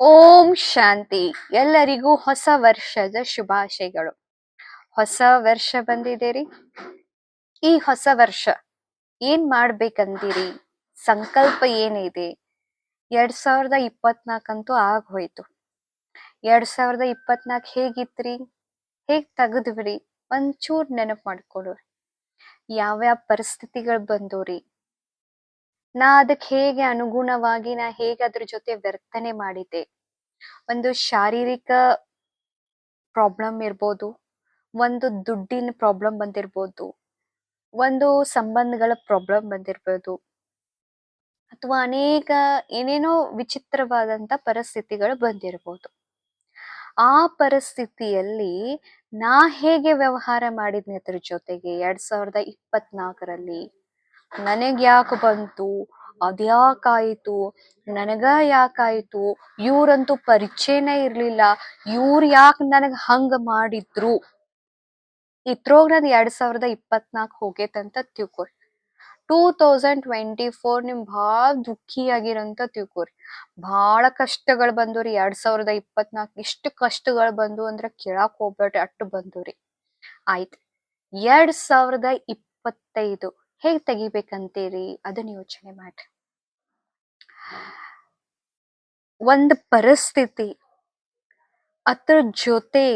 ಓಂ ಶಾಂತಿ. ಎಲ್ಲರಿಗೂ ಹೊಸ ವರ್ಷದ ಶುಭಾಶಯಗಳು. ಹೊಸ ವರ್ಷ ಬಂದಿದೆ ರೀ ಈ ಹೊಸ ವರ್ಷ ಏನ್ ಮಾಡ್ಬೇಕಂದಿರಿ? ಸಂಕಲ್ಪ ಏನಿದೆ? ಎರಡ್ ಸಾವಿರದ ಇಪ್ಪತ್ನಾಲ್ಕಂತೂ ಆಗ್ ಹೋಯ್ತು ಎರಡ್ ಸಾವಿರದ ಇಪ್ಪತ್ನಾಲ್ಕು ಹೇಗಿತ್ರಿ? ಹೇಗ್ ತೆಗೆದ್ವಿ ಒಂಚೂರ್ ನೆನಪು ಮಾಡ್ಕೊಳ್ರಿ ಯಾವ್ಯಾವ ಪರಿಸ್ಥಿತಿಗಳು ಬಂದವ್ರಿ ನಾ ಅದಕ್ಕೆ ಹೇಗೆ ಅನುಗುಣವಾಗಿ ನಾ ಹೇಗೆ ಅದ್ರ ಜೊತೆ ವರ್ತನೆ ಮಾಡಿದ್ದೆ. ಒಂದು ಶಾರೀರಿಕ ಪ್ರಾಬ್ಲಮ್ ಇರ್ಬೋದು, ಒಂದು ದುಡ್ಡಿನ ಪ್ರಾಬ್ಲಮ್ ಬಂದಿರ್ಬೋದು, ಒಂದು ಸಂಬಂಧಗಳ ಪ್ರಾಬ್ಲಮ್ ಬಂದಿರ್ಬೋದು, ಅಥವಾ ಅನೇಕ ಏನೇನೋ ವಿಚಿತ್ರವಾದಂತ ಪರಿಸ್ಥಿತಿಗಳು ಬಂದಿರ್ಬೋದು. ಆ ಪರಿಸ್ಥಿತಿಯಲ್ಲಿ ನಾ ಹೇಗೆ ವ್ಯವಹಾರ ಮಾಡಿದ್ನೆ ಅದ್ರ ಜೊತೆಗೆ ಎರಡ್ ಸಾವಿರದ ಇಪ್ಪತ್ನಾಲ್ಕರಲ್ಲಿ? ನನಗ್ ಯಾಕೆ ಬಂತು ಅದ್ಯಾಕಾಯಿತು ನನಗ ಯಾಕಾಯಿತು? ಇವ್ರಂತೂ ಪರಿಚಯನೇ ಇರ್ಲಿಲ್ಲ. ಇವ್ರು ಯಾಕೆ ನನಗ್ ಹಂಗ ಮಾಡಿದ್ರು? ಇತ್ರೋಗ್ ನಾನು ಎರಡ್ ಸಾವಿರದ ಇಪ್ಪತ್ನಾಲ್ಕು ಹೋಗೈತಂತ ತಿಳ್ಕೊರಿ. ಟೂ ತೌಸಂಡ್ ಟ್ವೆಂಟಿ ಫೋರ್ ನಿಮ್ ಭಾಳ ದುಃಖಿಯಾಗಿರಂತ ತಿಳ್ಕೊರಿ. ಭಾಳ ಕಷ್ಟಗಳು ಬಂದವ್ರಿ. ಎರಡ್ ಸಾವಿರದ ಇಪ್ಪತ್ನಾಲ್ಕು ಇಷ್ಟು ಕಷ್ಟಗಳು ಬಂದು ಅಂದ್ರೆ ಕೇಳಕ್ ಹೋಗ್ಬೇಡ್ರಿ ಅಟ್ಟು ಬಂದವ್ರಿ. ಆಯ್ತು. ಎರಡ್ ಸಾವಿರದ ಇಪ್ಪತ್ತೈದು. ಹೇಗ್ ತೆಗಿಬೇಕಂತೀರಿ? ಅದನ್ನ ಯೋಚನೆ ಮಾಡ್ರಿ. ಒಂದ್ ಪರಿಸ್ಥಿತಿ, ಅದ್ರ ಜೊತೆ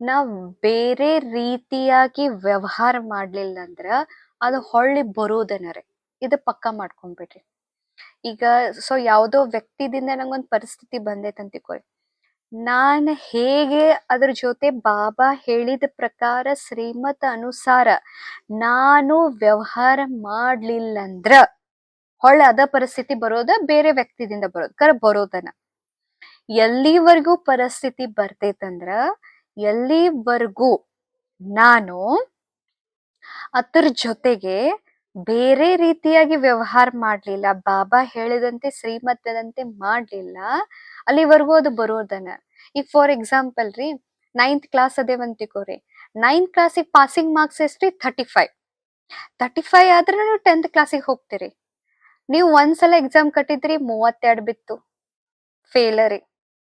ನಾವ್ ಬೇರೆ ರೀತಿಯಾಗಿ ವ್ಯವಹಾರ ಮಾಡ್ಲಿಲ್ಲ ಅಂದ್ರ ಅದು ಹೊಳ್ಳಿ ಬರೋದನರೆ. ಇದು ಪಕ್ಕ ಮಾಡ್ಕೊಂಡ್ಬಿಡ್ರಿ. ಈಗ ಸೊ ಯಾವ್ದೋ ವ್ಯಕ್ತಿದಿಂದ ನಂಗೊಂದ್ ಪರಿಸ್ಥಿತಿ ಬಂದೈತೆ ಅಂತ ನಾನ್ ಹೇಗೆ ಅದ್ರ ಜೊತೆ ಬಾಬಾ ಹೇಳಿದ ಪ್ರಕಾರ ಶ್ರೀಮತ್ ಅನುಸಾರ, ನಾನು ವ್ಯವಹಾರ ಮಾಡ್ಲಿಲ್ಲಂದ್ರ ಹೊಳ್ಳಿ ಅದ ಪರಿಸ್ಥಿತಿ ಬರೋದ, ಬೇರೆ ವ್ಯಕ್ತಿದಿಂದ ಬರೋದು. ಕರ ಬರೋದನ. ಎಲ್ಲಿವರೆಗೂ ಪರಿಸ್ಥಿತಿ ಬರ್ತೈತಂದ್ರ, ಎಲ್ಲಿವರೆಗೂ ನಾನು ಅದ್ರ ಜೊತೆಗೆ ಬೇರೆ ರೀತಿಯಾಗಿ ವ್ಯವಹಾರ ಮಾಡ್ಲಿಲ್ಲ. ಬಾಬಾ ಹೇಳಿದಂತೆ ಶ್ರೀಮತದಂತೆ ಮಾಡ್ಲಿಲ್ಲ. ಅಲ್ಲಿವರೆಗೂ ಅದು ಬರೋದನ ಈಗ ಫಾರ್ ಎಕ್ಸಾಂಪಲ್ ರೀ ನೈನ್ತ್ ಕ್ಲಾಸ್ ಅದೇವಂತ ತಿಕೋರಿ ನೈನ್ತ್ ಕ್ಲಾಸಿಗೆ ಪಾಸಿಂಗ್ ಮಾರ್ಕ್ಸ್ ಎಷ್ಟ್ರಿ ತರ್ಟಿ ಫೈವ್ ತರ್ಟಿ ಫೈವ್ ಆದ್ರೆ ನೀವು ಟೆಂತ್ ಕ್ಲಾಸಿಗೆ ಹೋಗ್ತೀರಿ. ನೀವು ಒಂದ್ಸಲ ಎಕ್ಸಾಮ್ ಕಟ್ಟಿದ್ರಿ, ಮೂವತ್ತೆರಡು ಬಿತ್ತು. ಫೇಲ ರೀ.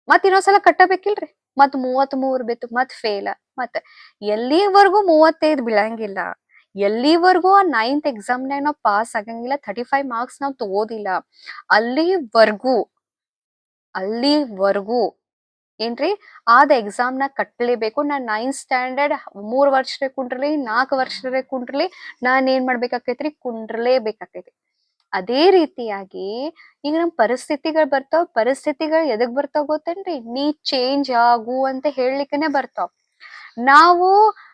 ಮತ್ ಇನ್ನೊಂದ್ಸಲ ಕಟ್ಟಬೇಕಿಲ್ರಿ? ಮತ್ ಮೂವತ್ತ್ ಮೂರ್ ಬಿತ್ತು ಮತ್ ಫೇಲ ಮತ್ ಎಲ್ಲಿವರೆಗೂ ಮೂವತ್ತೈದು ಬೀಳಂಗಿಲ್ಲ. ಎಲ್ಲಿವರೆಗೂ ಆ ನೈನ್ತ್ ಎಕ್ಸಾಮ್ನಾಗ ನಾವು ಪಾಸ್ ಆಗಂಗಿಲ್ಲ ಥರ್ಟಿ ಫೈವ್ ಮಾರ್ಕ್ಸ್ ನಾವು ತಗೋದಿಲ್ಲ. ಅಲ್ಲಿವರೆಗೂ ಅಲ್ಲಿವರೆಗೂ ಏನ್ರಿ? ಆದ ಎಕ್ಸಾಮ್ನ ಕಟ್ಟಲೇಬೇಕು ನಾನ್ ನೈನ್ ಸ್ಟ್ಯಾಂಡರ್ಡ್ ಮೂರ್ ವರ್ಷರೇ ಕುಂಡ್ರಲಿ ನಾಲ್ಕು ವರ್ಷರೇ ಕುಂಡ್ರಲಿ, ನಾನ್ ಏನ್ ಮಾಡ್ಬೇಕಾಕೈತ್ರಿ? ಕುಂಡ್ರಲೇಬೇಕಾಕೈತಿ. ಅದೇ ರೀತಿಯಾಗಿ ಈಗ ನಮ್ ಪರಿಸ್ಥಿತಿಗಳು ಬರ್ತಾವ, ಪರಿಸ್ಥಿತಿಗಳು ಎದಕ್ ಬರ್ತಾವ ಗೊತ್ತೇನ್ರಿ? ನೀ ಚೇಂಜ್ ಆಗು ಅಂತ ಹೇಳಲಿಕ್ಕನೆ ಬರ್ತಾವ್. ನಾವು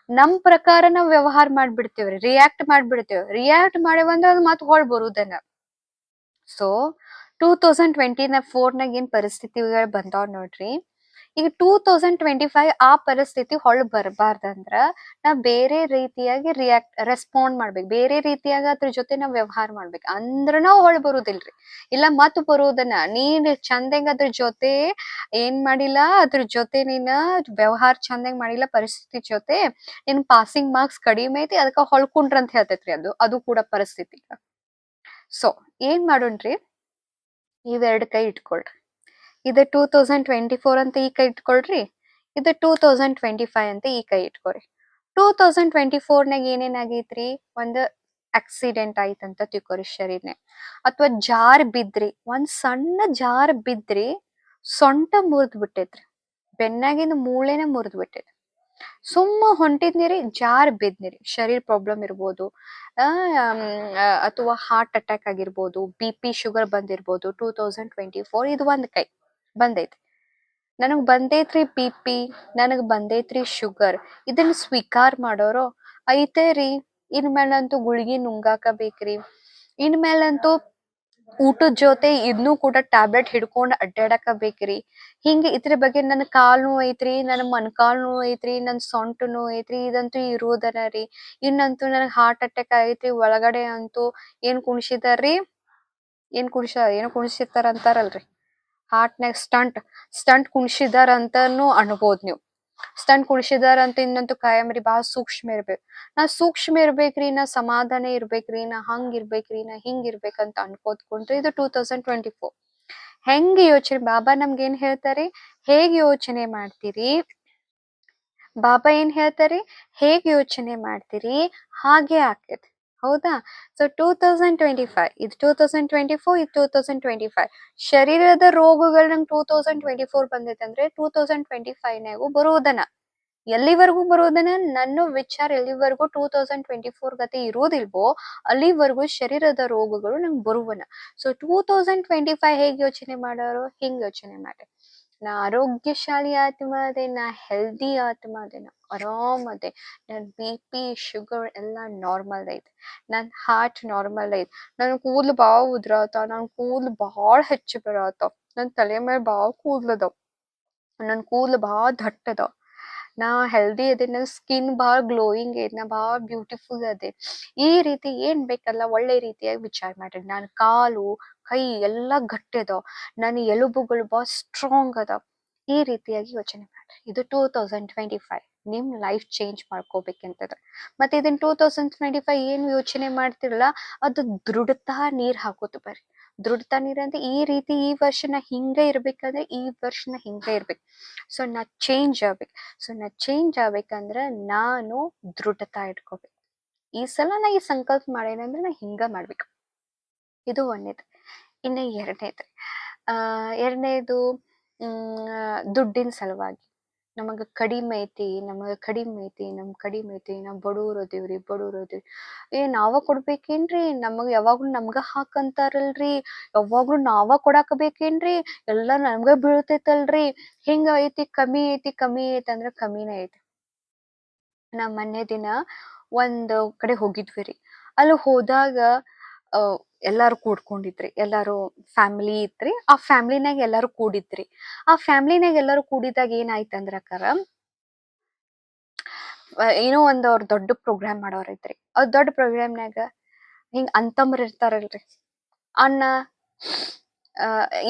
ನಮ್ ಪ್ರಕಾರ ನಾವ್ ವ್ಯವಹಾರ ಮಾಡ್ಬಿಡ್ತೇವ್ರಿ ರಿಯಾಕ್ಟ್ ಮಾಡ್ಬಿಡ್ತೇವ್. ರಿಯಾಕ್ಟ್ ಮಾಡೇವಂದ್ರ ಅದ್ ಮತ್ ಹೊಳ್ ಬರುದನ್ನ. So two thousand twenty four ನಾಗ ಏನ್ ಪರಿಸ್ಥಿತಿಗಳು ಬಂದಾವ್ ನೋಡ್ರಿ. ಈಗ ಟೂ ತೌಸಂಡ್ ಟ್ವೆಂಟಿ ಫೈವ್ ಆ ಪರಿಸ್ಥಿತಿ ಹೊಳ್ ಬರಬಾರ್ದಂದ್ರ ನಾ ಬೇರೆ ರೀತಿಯಾಗಿ ರಿಯಾಕ್ಟ್ ರೆಸ್ಪಾಂಡ್ ಮಾಡ್ಬೇಕು. ಬೇರೆ ರೀತಿಯಾಗಿ ಅದ್ರ ಜೊತೆ ನಾವ್ ವ್ಯವಹಾರ ಮಾಡ್ಬೇಕು. ಅಂದ್ರ ಹೊಳ್ ಬರುದಿಲ್ರಿ. ಇಲ್ಲ ಮತ್ ಬರುದನ್ನ. ನೀನ್ ಚಂದಂಗ ಅದ್ರ ಜೊತೆ ಏನ್ ಮಾಡಿಲ್ಲ, ಅದ್ರ ಜೊತೆ ನೀನ್ ವ್ಯವಹಾರ ಚಂದಂಗ್ ಮಾಡಿಲ್ಲ, ಪರಿಸ್ಥಿತಿ ಜೊತೆ ನಿನ್ ಪಾಸಿಂಗ್ ಮಾರ್ಕ್ಸ್ ಕಡಿಮೆ ಐತಿ, ಅದಕ್ಕ ಹೊಳ್ಕೊಂಡ್ರ ಅಂತ ಹೇಳ್ತೈತ್ರಿ ಅದು. ಅದು ಕೂಡ ಪರಿಸ್ಥಿತಿ. ಸೊ ಏನ್ ಮಾಡೋಣ್ರಿ? ಇವೆರಡ್ ಕೈ ಇಟ್ಕೊಳ್ರಿ ಇದು ಟೂ ತೌಸಂಡ್ ಟ್ವೆಂಟಿ ಫೋರ್ ಅಂತ ಈ ಕೈ ಇಟ್ಕೊಳ್ರಿ. ಇದು ಟೂ ತೌಸಂಡ್ ಟ್ವೆಂಟಿ ಫೈವ್ ಅಂತ ಈ ಕೈ ಇಟ್ಕೊಳ್ರಿ. ಟೂ ತೌಸಂಡ್ ಟ್ವೆಂಟಿ ಫೋರ್ನಾಗ ಏನೇನ್ ಒಂದು ಆಕ್ಸಿಡೆಂಟ್ ಆಯ್ತಂತ ತಿಳ್ಕೊರಿ ಶರೀರ್ನೆ. ಅಥವಾ ಜಾರ್ ಬಿದ್ರಿ, ಒಂದ್ ಸಣ್ಣ ಜಾರ್ ಬಿದ್ರಿ, ಸೊಂಟ ಮುರಿದ್ ಬಿಟ್ಟೈತ್ರಿ. ಬೆನ್ನಾಗಿಂದ ಮೂಳೆನೆ ಮುರಿದ್ ಬಿಟ್ಟೈತ್ರಿ. ಸುಮ್ಮ ಹೊಂಟಿದ್ನಿರಿ, ಜಾರ್ ಬಿದ್ನಿರಿ. ಶರೀರ್ ಪ್ರಾಬ್ಲಮ್ ಇರ್ಬೋದು. ಅಥವಾ ಹಾರ್ಟ್ ಅಟ್ಯಾಕ್ ಆಗಿರ್ಬೋದು ಬಿ ಪಿ ಶುಗರ್ ಬಂದಿರ್ಬೋದು ಟೂ ತೌಸಂಡ್ ಟ್ವೆಂಟಿ ಫೋರ್ ಇದು ಒಂದ್ ಕೈ. ಬಂದೈತಿ. ನನಗೆ ಬಂದೈತ್ರಿ ಬಿ ಪಿ ನನಗೆ ಬಂದೈತ್ರಿ ಶುಗರ್. ಇದನ್ನ ಸ್ವೀಕಾರ ಮಾಡೋರು ಐತೆ ರೀ. ಇನ್ಮೇಲಂತೂ ಗುಳಿಗೆ ನುಂಗಾಕ ಬೇಕ್ರಿ ಇನ್ಮೇಲಂತೂ ಊಟದ ಜೊತೆ ಇದನ್ನೂ ಕೂಡ ಟ್ಯಾಬ್ಲೆಟ್ ಹಿಡ್ಕೊಂಡು ಅಡ್ಡಾಡಕ ಬೇಕ್ರಿ ಹಿಂಗ ಇದ್ರ ಬಗ್ಗೆ ನನ್ನ ಕಾಲ್ ಐತ್ರಿ, ನನ್ ಮೊಣಕಾಲ್ ನೋವು ಐತ್ರಿ ನನ್ನ ಸೊಂಟ ನೋವು ಐತ್ರಿ, ಇದಂತೂ ಇರೋದನ ರೀ. ಇನ್ನಂತೂ ನನಗೆ ಹಾರ್ಟ್ ಅಟ್ಯಾಕ್ ಆಗೈತ್ರಿ ಒಳಗಡೆ ಅಂತೂ ಏನ್ ಕುಣಿಸಿದಾರ್ರಿ? ಏನ್ ಕುಣಿಸ, ಏನೋ ಕುಣಿಸಿರ್ತಾರ ಅಂತಾರಲ್ರಿ ಹಾರ್ಟ್ನಾಗ ಸ್ಟಂಟ್ ಸ್ಟಂಟ್ ಕುಣಿಸಿದಾರ ಅಂತಾನು ಅನ್ಬೋದ್ ನೀವು. ಸ್ಟಂಟ್ ಕುಣಿಸಿದಾರ ಅಂತ ಇನ್ನಂತೂ ಕಾಯಂ ರೀ ಬಾಳ ಸೂಕ್ಷ್ಮ ಇರ್ಬೇಕು. ನಾ ಸೂಕ್ಷ್ಮ ಇರ್ಬೇಕ್ರಿ, ನಾ ಸಮಾಧಾನ ಇರ್ಬೇಕ್ರಿ, ನಾ ಹಂಗ್ ಇರ್ಬೇಕ್ರಿ, ನಾ ಹಿಂಗ್ ಇರ್ಬೇಕಂತ ಅನ್ಕೋತ್ಕೊಂಡ್ರಿ ಇದು ಟೂ ತೌಸಂಡ್ ಟ್ವೆಂಟಿ ಫೋರ್. ಹೆಂಗ್ ಯೋಚನೆ, ಬಾಬಾ ನಮ್ಗೆ ಏನ್ ಹೇಳ್ತಾರೆ? ಹೇಗ್ ಯೋಚನೆ ಮಾಡ್ತೀರಿ? ಬಾಬಾ ಏನ್ ಹೇಳ್ತಾರೆ? ಹೇಗ್ ಯೋಚನೆ ಮಾಡ್ತೀರಿ? ಹಾಗೆ ಆಕೈತಿ ಹೌದಾ? So two thousand twenty five ಇದು ಟೂ ತೌಸಂಡ್ ಟ್ವೆಂಟಿ ಫೋರ್ ಇದು ಟೂ ತೌಸಂಡ್ ಟ್ವೆಂಟಿ ಫೈವ್ ಶರೀರದ ರೋಗಗಳು ನಂಗೆ ಟೂ ತೌಸಂಡ್ ಟ್ವೆಂಟಿ ಫೋರ್ ಬಂದೈತೆ ಅಂದ್ರೆ ಟೂ ತೌಸಂಡ್ ಟ್ವೆಂಟಿ ಫೈವ್ನಾಗೂ ಬರುವುದನ್ನ ಎಲ್ಲಿವರೆಗೂ ಬರುವುದನ್ನ ನನ್ನ ವಿಚಾರ ಎಲ್ಲಿವರೆಗೂ ಟೂ ತೌಸಂಡ್ ಟ್ವೆಂಟಿ ಫೋರ್ ಗತೆ ಇರೋದಿಲ್ವೋ, ಅಲ್ಲಿವರೆಗೂ ಶರೀರದ ರೋಗಗಳು ನಂಗೆ ಬರುವನ. So two thousand twenty five ಹೇಗೆ ಯೋಚನೆ ಮಾಡೋರು? ಹಿಂಗ್ ಯೋಚನೆ ಮಾಡಿ ನಾ ಆರೋಗ್ಯಶಾಲಿ ಆತ್ಮ ಅದೇ, ನಾ ಹೆಲ್ದಿ ಆತ್ಮ ಅದೇ, ನಾ ಆರಾಮ್ ಅದೇ, ನನ್ ಬಿ ಪಿ ಶುಗರ್ ಎಲ್ಲ ನಾರ್ಮಲ್ ಐತಿ. ನನ್ನ ಹಾರ್ಟ್ ನಾರ್ಮಲ್ ಐತಿ. ನನ್ ಕೂದಲು ಭಾಳ ಉದ್ರಾತಾವ ನನ್ ಕೂದಲು ಭಾಳ ಹೆಚ್ಚು ಬರತ್ತಾವ ನನ್ನ ತಲೆ ಮೇಲೆ ಭಾಳ ಕೂದ್ಲದಾವ್ ನನ್ ಕೂದಲು ಭಾಳ ದಟ್ಟ ಅದಾವ. ನಾ ಹೆಲ್ದಿ ಅದೇ ನನ್ನ ಸ್ಕಿನ್ ಭಾಳ ಗ್ಲೋಯಿಂಗ್ ಐತಿ, ನಾ ಭಾಳ ಬ್ಯೂಟಿಫುಲ್ ಅದೇ. ಈ ರೀತಿ ಏನ್ ಬೇಕಲ್ಲ, ಒಳ್ಳೆ ರೀತಿಯಾಗಿ ವಿಚಾರ ಮಾಡ್ರಿ. ನಾನು ಕಾಲು ಕೈ ಎಲ್ಲ ಗಟ್ಟಿ ಅದಾವ. ನನ್ನ ಎಲುಬುಗಳು ಬಹಳ ಸ್ಟ್ರಾಂಗ್ ಅದಾವ. ಈ ರೀತಿಯಾಗಿ ಯೋಚನೆ ಮಾಡ್ರಿ ಇದು ಟೂ ತೌಸಂಡ್ ಟ್ವೆಂಟಿ ಫೈವ್ ನಿಮ್ ಲೈಫ್ ಚೇಂಜ್ ಮಾಡ್ಕೋಬೇಕಂತದ. ಮತ್ತೆ ಇದನ್ ಟೂ ತೌಸಂಡ್ ಟ್ವೆಂಟಿ ಫೈವ್ ಏನು ಯೋಚನೆ ಮಾಡ್ತಿರಲ್ಲ ಅದು ದೃಢತಾ ನೀರ್ ಹಾಕೋತ ಬರ್ರಿ. ದೃಢತಾ ನೀರ್ ಅಂದ್ರೆ ಈ ರೀತಿ ಈ ವರ್ಷ ನಾ ಹಿಂಗ ಇರ್ಬೇಕಂದ್ರೆ ಈ ವರ್ಷನ ನಾ ಹಿಂಗ ಇರ್ಬೇಕು. ಸೊ ನಾ ಚೇಂಜ್ ಆಗ್ಬೇಕು. ಸೊ ನಾ ಚೇಂಜ್ ಆಗ್ಬೇಕಂದ್ರೆ ನಾನು ದೃಢತಾ ಇಟ್ಕೋಬೇಕು. ಈ ಸಲ ನಾ ಈ ಸಂಕಲ್ಪ ಮಾಡೇನಂದ್ರೆ ನಾ ಹಿಂಗ ಮಾಡ್ಬೇಕು. ಇದು ಒಂದೇದು. ಇನ್ನು ಎರಡನೇದು. ಎರಡನೇದು ದುಡ್ಡಿನ ಸಲುವಾಗಿ. ನಮಗೆ ಕಡಿಮೆ ಐತಿ, ನಮಗೆ ಕಡಿಮೆ ಐತಿ, ನಮ್ ಕಡಿಮೆ ಐತಿ, ನಾವ್ ಬಡವ್ರು ಅದೇವ್ರಿ, ಬಡವ್ರು ಏ, ನಾವ ಕೊಡ್ಬೇಕೇನ್ರಿ? ನಮಗೆ ಯಾವಾಗ್ಲೂ ನಮ್ಗ ಹಾಕಂತಾರಲ್ರಿ. ಯಾವಾಗ್ಲೂ ನಾವ ಕೊಡಾಕ ಬೇಕೇನ್ರಿ ಎಲ್ಲಾ ನಮ್ಗ ಬೀಳ್ತೈತಲ್ರಿ. ಹಿಂಗ ಐತಿ, ಕಮ್ಮಿ ಐತಿ ಕಮ್ಮಿ ಐತಿ ಅಂದ್ರ ಕಮ್ಮಿನೇ ಐತಿ. ನಾ ಮೊನ್ನೆ ದಿನ ಒಂದ್ ಕಡೆ ಹೋಗಿದ್ವಿ ರೀ. ಅಲ್ಲಿ ಹೋದಾಗ ಎಲ್ಲಾರು ಕೂಡ್ಕೊಂಡಿದ್ರಿ. ಎಲ್ಲಾರು ಫ್ಯಾಮಿಲಿ ಇತ್ರಿ ಆ ಫ್ಯಾಮಿಲಿನಾಗ ಎಲ್ಲಾರು ಕೂಡಿದ್ರಿ. ಆ ಫ್ಯಾಮಿಲಿನಾಗ ಎಲ್ಲಾರು ಕೂಡಿದಾಗ ಏನಾಯ್ತಂದ್ರ ಆ, ಏನೋ ಒಂದ್ ಅವ್ರ ದೊಡ್ಡ ಪ್ರೋಗ್ರಾಮ್ ಮಾಡೋರ್ ಐತ್ರಿ ಅವ್ರ ದೊಡ್ಡ ಪ್ರೋಗ್ರಾಮ್ನಾಗ ಹಿಂಗ್ ಅಂತಂಬ್ರ ಇರ್ತಾರಲ್ರಿ. ಅನ್ನ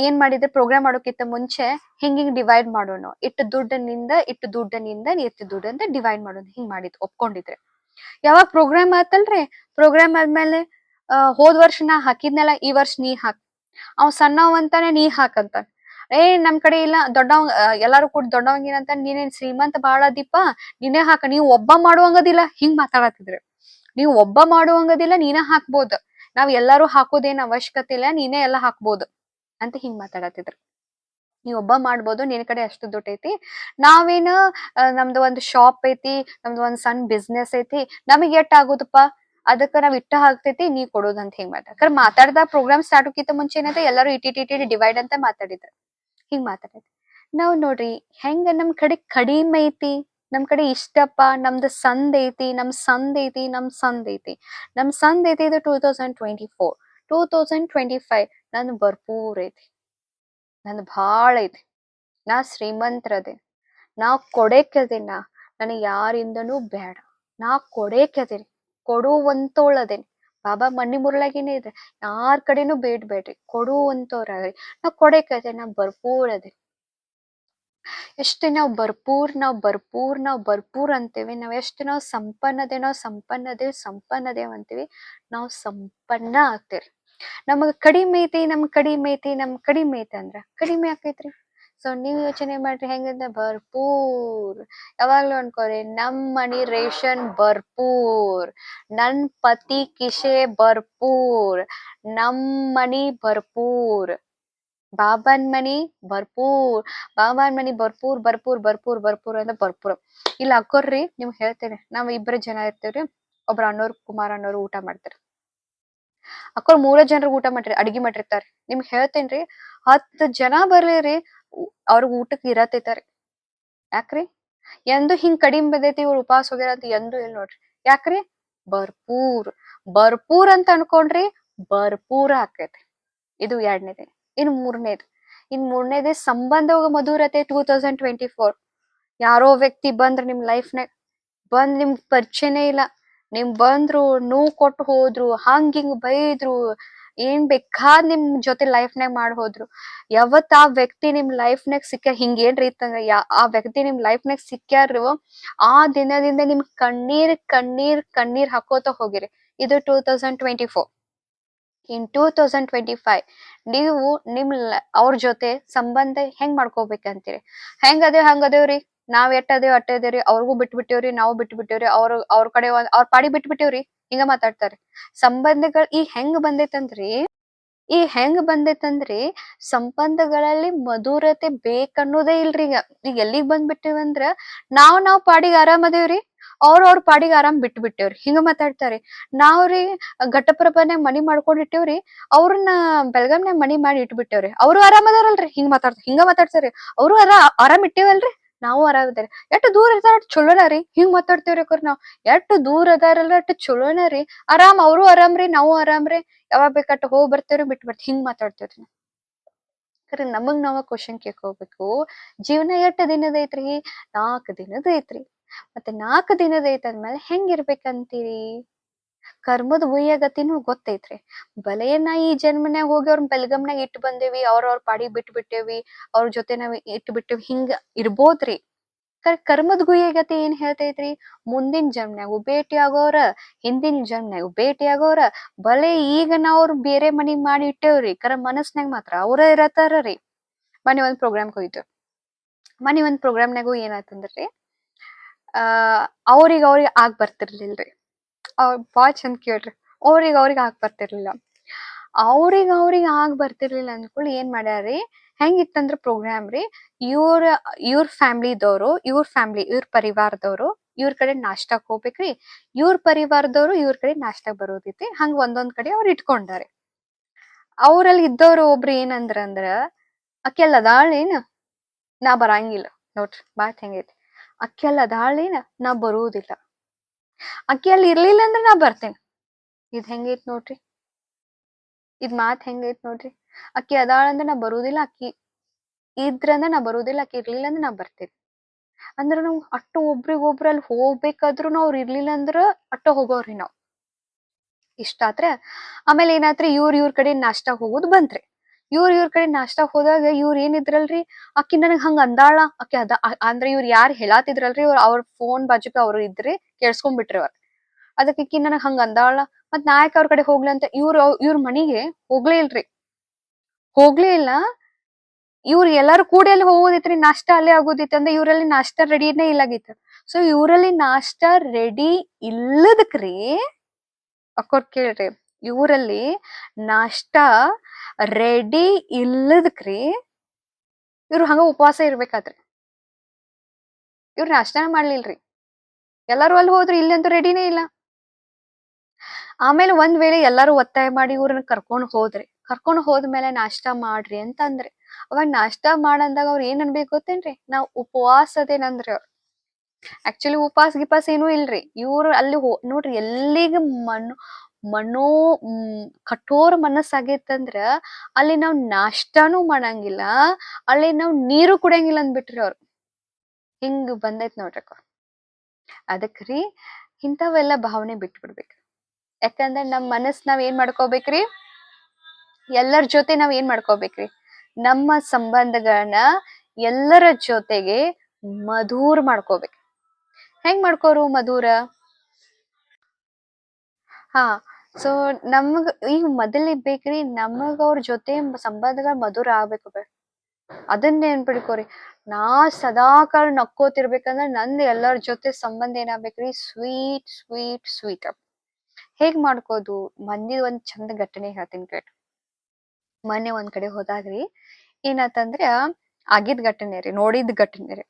ಏನ್ ಮಾಡಿದ್ರೆ ಪ್ರೋಗ್ರಾಮ್ ಮಾಡೋಕ್ಕಿಂತ ಮುಂಚೆ ಹಿಂಗ್ ಹಿಂಗ್ ಡಿವೈಡ್ ಮಾಡೋಣ. ಇಟ್ಟು ದುಡ್ಡನಿಂದ ಇಟ್ಟು ದುಡ್ಡನಿಂದ ಇಟ್ಟು ದುಡ್ಡು ಅಂತ ಡಿವೈಡ್ ಮಾಡೋಣ. ಹಿಂಗ್ ಮಾಡಿದ್ ಒಪ್ಕೊಂಡಿದ್ರೆ. ಯಾವಾಗ ಪ್ರೋಗ್ರಾಮ್ ಆತಲ್ರಿ? ಪ್ರೋಗ್ರಾಮ್ ಆದ್ಮೇಲೆ ಹೋದ್ ವರ್ಷ ನಾ ಹಾಕಿದ್ನಲ್ಲ, ಈ ವರ್ಷ ನೀ ಹಾಕ್. ಅವ್ ಸಣ್ಣವ್ ಅಂತಾನೆ ನೀ ಹಾಕಂತ ಏ, ನಮ್ ಕಡೆ ಇಲ್ಲ ದೊಡ್ಡವ್ ಎಲ್ಲಾರು ಕೂಡ ದೊಡ್ಡವಂಗಿನಂತ ನೀನೇನ್ ಶ್ರೀಮಂತ ಬಾಳ ದೀಪ, ನೀನೇ ಹಾಕ. ನೀವ್ ಒಬ್ಬ ಮಾಡುವಂಗದಿಲ್ಲ, ಹಿಂಗ್ ಮಾತಾಡತಿದ್ರು. ನೀವ್ ಒಬ್ಬ ಮಾಡುವಂಗದಿಲ್ಲ, ನೀನೇ ಹಾಕ್ಬೋದು. ನಾವ್ ಎಲ್ಲಾರು ಹಾಕೋದೇನ್ ಅವಶ್ಯಕತೆ ಇಲ್ಲ, ನೀನೇ ಎಲ್ಲಾ ಹಾಕ್ಬೋದು ಅಂತ ಹಿಂಗ್ ಮಾತಾಡತಿದ್ರು. ನೀ ಒಬ್ಬ ಮಾಡ್ಬೋದು, ನಿನ್ ಕಡೆ ಅಷ್ಟು ದುಡ್ಡು ಐತಿ. ನಾವೇನು ನಮ್ದು ಒಂದು ಶಾಪ್ ಐತಿ, ನಮ್ದು ಒಂದ್ ಸಣ್ಣ ಬಿಸ್ನೆಸ್ ಐತಿ. ನಮಗೆ ಎಷ್ಟ್ ಆಗುದಪ್ಪ? ಅದಕ್ಕ ನಾವ್ ಇಟ್ಟ ಹಾಕ್ತೈತಿ, ನೀ ಕೊಡೋದಂತ ಹಿಂಗ್ ಮಾತಾಡ ಮಾತಾಡ್ದ ಪ್ರೋಗ್ರಾಮ್ ಸ್ಟಾರ್ಟ್ ಹೋಗಿತ್ತ ಮುಂಚೆ ಏನಂತ, ಎಲ್ಲರೂ ಇಟಿ ಟಿ ಡಿವೈಡ್ ಅಂತ ಮಾತಾಡಿದ್ರು. ಹಿಂಗ್ ಮಾತಾಡೈತಿ ನಾವ್ ನೋಡ್ರಿ, ಹೆಂಗ ನಮ್ ಕಡೆ ಕಡಿಮೆ ಐತಿ, ನಮ್ ಕಡೆ ಇಷ್ಟಪ್ಪ, ನಮ್ದು ಸಂದ್ ಐತಿ, ನಮ್ ಸಂದ್ ಐತಿ, ನಮ್ ಸಂದ್ ಐತಿ. ನಮ್ ಸಂದ್ ಐತಿ ಇದು two thousand twenty four two thousand twenty five ನನ್ ಭರ್ಪೂರ್ ಐತಿ. ನಂದು ಭಾಳ ಐತಿ. ನಾ ಶ್ರೀಮಂತ್ರದೆ. ನಾ ಕೊಡೇಕದಿನ ನನಗೆ ಯಾರಿಂದನೂ ಬೇಡ. ನಾ ಕೊಡೇಕದೇನಿ. ಕೊಡುವಂತೋಳದೇನಿ. ಬಾಬಾ ಮಣ್ಣಿ ಮುರುಳಾಗಿನೇ ಇದೆ ಯಾರ್ ಕಡೆನೂ ಬೇಡ್ಬೇಡ್ರಿ ಕೊಡುವಂತವ್ರಾಗ್ರಿ ನಾವ್ ನಾವ್ ಭರ್ಪೂರ್ ಅದೇ ಎಷ್ಟು ನಾವ್ ಬರ್ಪೂರ್ ನಾವ್ ಬರ್ಪೂರ್ ನಾವ್ ಬರ್ಪೂರ್ ಅಂತೀವಿ. ನಾವ್ ಎಷ್ಟು ನಾವ್ ಸಂಪನ್ನದೇ, ನಾವ್ ಸಂಪನ್ನದೇವ್ ಸಂಪನ್ನದೇವ್ ಅಂತೀವಿ. ನಾವ್ ಸಂಪನ್ನ ಆಗ್ತೇವ್ರಿ. ನಮಗ್ ಕಡಿಮೆ ಐತಿ, ನಮ್ ಕಡಿಮೆ ಐತಿ, ನಮ್ ಕಡಿಮೆ ಐತಿ ಅಂದ್ರ ಕಡಿಮೆ ಆಕೈತ್ರಿ ಸೊ ನೀವ್ ಯೋಚನೆ ಮಾಡ್ರಿ ಹೆಂಗಂದ್ರ ಭರ್ಪೂರ್. ಯಾವಾಗ್ಲೂ ಅನ್ಕೋರಿ ನಮ್ ಮನಿ ರೇಷನ್ ಭರ್ಪೂರ್. ನನ್ ಪತಿ ಕಿಶೆ ಭರ್ಪೂರ್. ನಮ್ ಮನಿ ಭರ್ಪೂರ್. ಬಾಬನ್ ಮನಿ ಭರ್ಪೂರ್. ಬಾಬನ್ ಮನಿ ಭರ್ಪೂರ್ ಭರ್ಪೂರ್ ಭರ್ಪೂರ್ ಭರ್ಪೂರ್ ಅಂತ ಭರ್ಪೂರ್. ಇಲ್ಲಿ ಹಾಕೋರ್ರಿ, ನಿಮ್ಗೆ ಹೇಳ್ತೇನೆ. ನಾವ್ ಇಬ್ರು ಜನ ಇರ್ತೇವ್ರಿ, ಒಬ್ರ ಅಣ್ಣೋರ್, ಕುಮಾರ್ ಅನ್ನೋರು ಊಟ ಮಾಡ್ತಾರೆ. ಅಕ್ಕೋರ್ ಮೂರ ಜನರು ಊಟ ಮಾಡ್ರಿ, ಅಡಿಗೆ ಮಾಡಿರ್ತಾರ. ನಿಮ್ಗ್ ಹೇಳ್ತೇನ್ರಿ, ಹತ್ತು ಜನ ಬರ್ಲಿರಿ ಅವ್ರಿಗೆ ಊಟಕ್ಕೆ ಇರತೈತಾರಿ ಯಾಕ್ರಿ? ಎಂದು ಹಿಂಗ್ ಕಡಿಮೆ ಬಿದ್ದೈತಿ ಇವ್ರು ಉಪವಾಸ ಹೋಗ್ಯಾರ ಅಂತ ಎಂದು ಇಲ್ಲ ನೋಡ್ರಿ. ಯಾಕ್ರಿ? ಭರ್ಪೂರ್ ಭರ್ಪೂರ್ ಅಂತ ಅನ್ಕೊಂಡ್ರಿ ಭರ್ಪೂರ ಆಕೈತಿ. ಇದು ಎರಡನೇದೆ. ಇನ್ ಮೂರನೇದು. ಇನ್ ಮೂರನೇದೇ ಸಂಬಂಧ ಮಧುರತೆ ಟೂ ತೌಸಂಡ್ ಟ್ವೆಂಟಿ ಫೋರ್. ಯಾರೋ ವ್ಯಕ್ತಿ ಬಂದ್ರ ನಿಮ್ ಲೈಫ್ನಾಗ. ಬಂದ್ ನಿಮ್ ಪರಿಚಯನೇ ಇಲ್ಲ. ನಿಮ್ ಬಂದ್ರು ನೋವು ಕೊಟ್ಟು ಹೋದ್ರು, ಹಂಗ್ ಹಿಂಗ್ ಬೈದ್ರು ಏನ್ ಬೇಕಾದ್ ನಿಮ್ ಜೊತೆ ಲೈಫ್ನಾಗ ಮಾಡಿ ಹೋದ್ರು. ಯಾವತ್ ಆ ವ್ಯಕ್ತಿ ನಿಮ್ ಲೈಫ್ನಾಗ ಸಿಕ್ಕ ಹಿಂಗೇನ್ರಿ ಇತ್ತಂದ್ರ ಯಾ, ಆ ವ್ಯಕ್ತಿ ನಿಮ್ ಲೈಫ್ನಾಗ ಸಿಕ್ಕ್ಯಾರು, ಆ ದಿನದಿಂದ ನಿಮ್ ಕಣ್ಣೀರ್ ಕಣ್ಣೀರ್ ಕಣ್ಣೀರ್ ಹಾಕೋತ ಹೋಗಿರಿ. ಇದು ಟೂ ತೌಸಂಡ್ ಟ್ವೆಂಟಿ ಫೋರ್ ಇನ್ ಟೂ ತೌಸಂಡ್ ಟ್ವೆಂಟಿ ಫೈವ್ ನೀವು ನಿಮ್ ಅವ್ರ ಜೊತೆ ಸಂಬಂಧ ಹೆಂಗ್ ಮಾಡ್ಕೋಬೇಕಂತೀರಿ? ಹೆಂಗ್ ಅದೇವ್ ಹಂಗ ಅದೇವ್ರಿ ನಾವ್ ಎಟ್ಟದೇವ್, ಅಟ್ಟದೇವ್ರಿ? ಅವ್ರಿಗೂ ಬಿಟ್ಬಿಟ್ಟೇವ್ರಿ, ನಾವು ಬಿಟ್ಬಿಟ್ಟೇವ್ರಿ? ಅವ್ರ ಅವ್ರ ಕಡೆ ಒಂದ್, ಅವ್ರ ಪಾಡಿ ಬಿಟ್ಟು ಬಿಟ್ಟೇವ್ರಿ ಹಿಂಗ ಮಾತಾಡ್ತಾರೆ. ಸಂಬಂಧಗಳು ಈ ಹೆಂಗ್ ಬಂದೈತಂದ್ರಿ, ಈ ಹೆಂಗ್ ಬಂದೈತಂದ್ರಿ ಸಂಬಂಧಗಳಲ್ಲಿ ಮಧುರತೆ ಬೇಕನ್ನೋದೇ ಇಲ್ರಿ ಈಗ. ಈಗ ಎಲ್ಲಿಗ್ ಬಂದ್ಬಿಟ್ಟಿವಂದ್ರ ನಾವ್ ನಾವ್ ಪಾಡಿಗೆ ಆರಾಮ್ ಅದೇವ್ರಿ? ಅವ್ರ ಅವ್ರ ಪಾಡಿಗೆ ಆರಾಮ್ ಬಿಟ್ಟು ಬಿಟ್ಟೇವ್ರಿ ಹಿಂಗ ಮಾತಾಡ್ತಾರೆ. ನಾವ್ರಿ ಘಟಪ್ರಭಾನ್ಯಾಗ ಮನಿ ಮಾಡ್ಕೊಂಡಿಟ್ಟೇವ್ರಿ, ಅವ್ರನ್ನ ಬೆಳಗಾಂನ್ಯಾಗ ಮನಿ ಮಾಡಿ ಇಟ್ಬಿಟ್ಟೇವ್ರಿ. ಅವ್ರು ಆರಾಮ್ ಅದಾರಲ್ರಿ. ಹಿಂಗ ಮಾತಾಡ್ತಾರ. ಹಿಂಗ ಮಾತಾಡ್ತಾರಿ. ಅವ್ರು ಆರಾ, ಆರಾಮ್ ಇಟ್ಟೇವಲ್ರಿ? ನಾವು ಆರಾಮ್ ಅದಾರಿ ಎಷ್ಟ್ ದೂರ ಇದಾರ ಅಷ್ಟ್ ಚಲೋನ ರೀ. ಹಿಂಗ್ ಮಾತಾಡ್ತೇವ್ರಿ ಅಕ್ಕೋರ್ ನಾವ್. ಎಷ್ಟ್ ದೂರ ಅದಾರಲ್ಲ ಅಷ್ಟ್ ಚಲೋನ ರೀ. ಆರಾಮ್ ಅವ್ರು ಆರಾಮ್ರಿ ನಾವು ಆರಾಮ್ರಿ ಯಾವಾಗ ಬೇಕಟ್ ಹೋಗ್ ಬರ್ತೇವ್ರಿ, ಬಿಟ್ ಬರ್ತೀವಿ ಹಿಂಗ್ ಮಾತಾಡ್ತೇವ್ರಿ. ಖರೆ ನಮಗ್ ನಾವ ಕ್ವಶನ್ ಕೇಳ್ಕೋಬೇಕು ಜೀವನ ಎಷ್ಟ್ ದಿನದ ಐತ್ರಿ? ನಾಲ್ಕ್ ದಿನದ ಐತ್ರಿ. ಮತ್ತೆ ನಾಲ್ಕ್ ದಿನದ ಐತಂದ್ಮೇಲೆ ಹೆಂಗಿರ್ಬೇಕಂತೀರಿ ಕರ್ಮದ ಗತಿನೂ ಗೊತ್ತೈತ್ರಿ. ಬಲೆಯನ್ನ ಈ ಜನ್ಮನ್ಯಾಗ ಹೋಗಿ ಅವ್ರ ಬೆಲ್ಗಮ್ನಾಗ ಇಟ್ಟು ಬಂದೇವಿ, ಅವ್ರ ಅವ್ರ ಪಾಡಿ ಬಿಟ್ಟು ಬಿಟ್ಟೇವಿ, ಅವ್ರ ಜೊತೆ ನಾವ್ ಇಟ್ಟು ಬಿಟ್ಟೇವಿ, ಹಿಂಗ ಇರ್ಬೋದ್ರಿ. ಕರೆ ಕರ್ಮದ ಗತಿ ಏನ್ ಹೇಳ್ತೈತ್ರಿ? ಮುಂದಿನ ಜನ್ಮನ್ಯಾಗು ಭೇಟಿ ಆಗೋರ, ಹಿಂದಿನ ಜನ್ಮನ್ಯಾಗು ಭೇಟಿ ಆಗೋರ, ಬಲೆ ಈಗ ನಾವ್ ಅವ್ರ ಬೇರೆ ಮನಿ ಮಾಡಿ ಇಟ್ಟೇವ್ರಿ. ಕರ ಮನಸ್ನಾಗ ಮಾತ್ರ ಅವ್ರ ಇರತಾರ್ರಿ. ಮನೆ ಒಂದ್ ಪ್ರೋಗ್ರಾಮ್ ಹೋಯ್ತು ಮನೆ ಒಂದ್ ಪ್ರೋಗ್ರಾಮ್ನಾಗು ಏನಾಯ್ತಂದ್ರಿ? ಆ, ಅವ್ರಿಗೆ ಅವ್ರಿಗೆ ಆಗ್ ಬರ್ತಿರ್ಲಿಲ್ರಿ. ಅವ್ರ ಬಾಳ್ ಚಂದ ಕೇಳ್ರಿ. ಅವ್ರಿಗೆ ಅವ್ರಿಗೆ ಆಗ್ ಬರ್ತಿರ್ಲಿಲ್ಲ. ಅವ್ರಿಗೆ ಅವ್ರಿಗೆ ಆಗ್ ಬರ್ತಿರ್ಲಿಲ್ಲ ಅಂದ್ಕೊಳ್ಳಿ ಏನ್ ಮಾಡ್ಯಾರಿ? ಹೆಂಗಿತ್ತಂದ್ರ ಪ್ರೋಗ್ರಾಮ್ ರೀ. ಇವ್ರ ಇವ್ರ ಫ್ಯಾಮ್ಲಿದವ್ರು ಇವ್ರ ಫ್ಯಾಮ್ಲಿ ಇವ್ರ ಪರಿವಾರದವ್ರು ಇವ್ರ ಕಡೆ ನಾಷ್ಟಾಕ್ ಹೋಗ್ಬೇಕ್ರಿ. ಇವ್ರ ಪರಿವಾರದವ್ರು ಇವ್ರ ಕಡೆ ನಾಷ್ಟಾಕ್ ಬರೋದೈತಿ. ಹಂಗ ಒಂದೊಂದ್ ಕಡೆ ಅವ್ರ ಇಟ್ಕೊಂಡಾರೆ. ಅವ್ರಲ್ಲಿ ಇದ್ದವ್ರು ಒಬ್ರು ಏನಂದ್ರ ಅಂದ್ರ ಅಕ್ಕೆಲ್ಲ ಅದಾಳೇನ ನಾ ಬರಂಗಿಲ್ಲ. ನೋಡ್ರಿ ಬಾತ್ ಹೆಂಗೈತಿ ಅಕ್ಕೆಲ್ಲ ಅದಾಳೇನ ನಾ ಬರುವುದಿಲ್ಲ ಅಕ್ಕಿ ಅಲ್ಲಿ ಇರ್ಲಿಲ್ಲ ಅಂದ್ರೆ ನಾ ಬರ್ತೇನೆ. ಇದ್ ಹೆಂಗೈತ್ ನೋಡ್ರಿ. ಇದ್ ಮಾತ್ ಹೆಂಗೈತ್ ನೋಡ್ರಿ. ಅಕ್ಕಿ ಅದಾಳ ಅಂದ್ರ ನಾ ಬರುದಿಲ್ಲ ಅಕ್ಕಿ. ಇದ್ರಂದ್ರ ನಾ ಬರುದಿಲ್ಲ ಅಕ್ಕಿ, ಇರ್ಲಿಲ್ಲ ಅಂದ್ರೆ ನಾ ಬರ್ತೇನೆ. ಅಂದ್ರ ನಾವ್ ಅಟ್ಟ ಒಬ್ರಿಗೊಬ್ರ ಅಲ್ಲಿ ಹೋಗ್ಬೇಕಾದ್ರು ಅವ್ರ ಇರ್ಲಿಲ್ಲ ಅಂದ್ರ ಅಟ್ಟ ಹೋಗೋವ್ರಿ ನಾವ್. ಇಷ್ಟ ಆತ್ರ ಆಮೇಲೆ ಏನಾತ್ರಿ ಇವ್ರ ಇವ್ರ ಕಡೆ ನಾಷ್ಟಾ ಹೋಗೋದು ಬಂತ್ರಿ. ಇವ್ರ ಇವ್ರ ಕಡೆ ನಾಷ್ಟಾ ಹೋದಾಗ ಇವ್ರ ಏನಿದ್ರಲ್ರಿ ಅಕ್ಕಿ ನನಗ್ ಹಂಗ ಅಂದಾಳ. ಅಕ್ಕಿ ಅದ ಅಂದ್ರ ಇವ್ರ ಯಾರ್ ಹೇಳಾತಿದ್ರಲ್ರಿ? ಅವ್ರ ಅವ್ರ ಫೋನ್ ಬಾಜುಕ ಅವ್ರು ಇದ್ರಿ ಕೇಳಿಸ್ಕೊಂಡ್ಬಿಟ್ರಿ ಅವ್ರ ಅದಕ್ಕೆ ಅಕ್ಕಿ ನನಗ್ ಹಂಗ ಅಂದಾಳ. ಮತ್ ನಾಯಕ ಯಾಕ್ ಅವ್ರ ಕಡೆ ಹೋಗ್ಲಿ ಅಂತ ಇವ್ರ ಇವ್ರ ಮನಿಗೆ ಹೋಗ್ಲೇ ಇಲ್ರಿ. ಹೋಗ್ಲೇ ಇಲ್ಲ. ಇವ್ರು ಎಲ್ಲಾರು ಕೂಡಿ ಅಲ್ಲಿ ಹೋಗೋದಿತ್ರಿ, ನಾಷ್ಟಾ ಅಲ್ಲೇ ಆಗೋದಿತ್ತು ಅಂದ್ರೆ ಇವ್ರಲ್ಲಿ ನಾಷ್ಟ ರೆಡಿನೇ ಇಲ್ಲಾಗಿತ್ತು. ಸೊ ಇವ್ರಲ್ಲಿ ನಾಷ್ಟಾ ರೆಡಿ ಇಲ್ಲದಕ್ರಿ, ಅಕ್ಕೋರ್ ಕೇಳ್ರಿ. ಇವ್ರಲ್ಲಿ ನಾಷ್ಟಾ ರೆಡಿ ಇಲ್ಲದಕ್ರಿ ಇವ್ರು ಹಂಗ ಉಪವಾಸ ಇರ್ಬೇಕಾದ್ರಿ. ಇವ್ರ ನಾಷ್ಟಾನ ಮಾಡ್ಲಿಲ್ರಿ. ಎಲ್ಲಾರು ಅಲ್ಲಿ ಹೋದ್ರಿ ಇಲ್ಲಿ ಅಂತೂ ರೆಡಿನೇ ಇಲ್ಲ. ಆಮೇಲೆ ಒಂದ್ ವೇಳೆ ಎಲ್ಲಾರು ಒತ್ತಾಯ ಮಾಡಿ ಇವ್ರನ್ನ ಕರ್ಕೊಂಡ್ ಹೋದ್ರಿ, ಕರ್ಕೊಂಡ್ ಹೋದ್ಮೇಲೆ ನಾಷ್ಟಾ ಮಾಡ್ರಿ ಅಂತ ಅಂದ್ರಿ ಅವಾಗ ನಾಷ್ಟಾ ಮಾಡಂದಾಗ ಅವ್ರ ಏನ್ ಅನ್ಬೇಕು ಗೊತ್ತೇನ್ರಿ? ನಾವ್ ಉಪವಾಸ ಅದೇನಂದ್ರಿ ಅವ್ರ. ಆಕ್ಚುಲಿ ಉಪವಾಸ ಗಿಪಾಸ ಏನೂ ಇಲ್ರಿ. ಇವ್ರು ಅಲ್ಲಿ ಹೋ, ನೋಡ್ರಿ ಎಲ್ಲಿಗ ಮನೋ ಮನೋ ಕಠೋರ ಮನಸ್ಸಾಗೈತಂದ್ರ ಅಲ್ಲಿ ನಾವ್ ನಾಷ್ಟಾನೂ ಮಾಡಂಗಿಲ್ಲ, ಅಲ್ಲಿ ನಾವ್ ನೀರು ಕುಡಿಯಂಗಿಲ್ಲ ಅಂದ್ಬಿಟ್ರಿ ಅವ್ರು. ಹಿಂಗ್ ಬಂದೈತ್ ನೋಡ್ರಿ ಅಕ್ಕ ಅದಕ್ರಿ ಇಂಥವೆಲ್ಲ ಭಾವನೆ ಬಿಟ್ಬಿಡ್ಬೇಕ್ರಿ ಯಾಕಂದ್ರೆ ನಮ್ ಮನಸ್ ನಾವ್ ಏನ್ ಮಾಡ್ಕೋಬೇಕ್ರಿ? ಎಲ್ಲರ ಜೊತೆ ನಾವ್ ಏನ್ ಮಾಡ್ಕೋಬೇಕ್ರಿ? ನಮ್ಮ ಸಂಬಂಧಗಳನ್ನ ಎಲ್ಲರ ಜೊತೆಗೆ ಮಧುರ್ ಮಾಡ್ಕೋಬೇಕು. ಹೆಂಗ್ ಮಾಡ್ಕೋರು ಮಧುರ? ಹಾ ಸೊ ನಮಗ್ ಈಗ ಮೊದಲೇ ಬೇಕ್ರಿ ನಮಗ ಅವ್ರ ಜೊತೆ ಸಂಬಂಧಗಳು ಮಧುರ ಆಗ್ಬೇಕು ಬೇಡ ಅದನ್ನ ನೆನ್ಪಿಡ್ಕೋರಿ ನಾ ಸದಾಕಾಲ ನಕ್ಕೋತಿರ್ಬೇಕಂದ್ರ ನಂದ್ ಎಲ್ಲರ ಜೊತೆ ಸಂಬಂಧ ಏನಾಗ್ಬೇಕ್ರಿ? ಸ್ವೀಟ್ ಸ್ವೀಟ್ ಸ್ವೀಟ್ ಹೇಗ್ ಮಾಡ್ಕೋದು? ಮಂದಿ ಒಂದ್ ಚಂದ ಘಟನೆ ಹೇಳ್ತೀನಿ ಕೇಳ. ಮೊನ್ನೆ ಒಂದ್ ಕಡೆ ಹೋದಾಗ್ರಿ, ಏನಾತಂದ್ರ ಆಗಿದ್ ಘಟನೆ ರೀ, ನೋಡಿದ್ ಘಟನೆ ರೀ.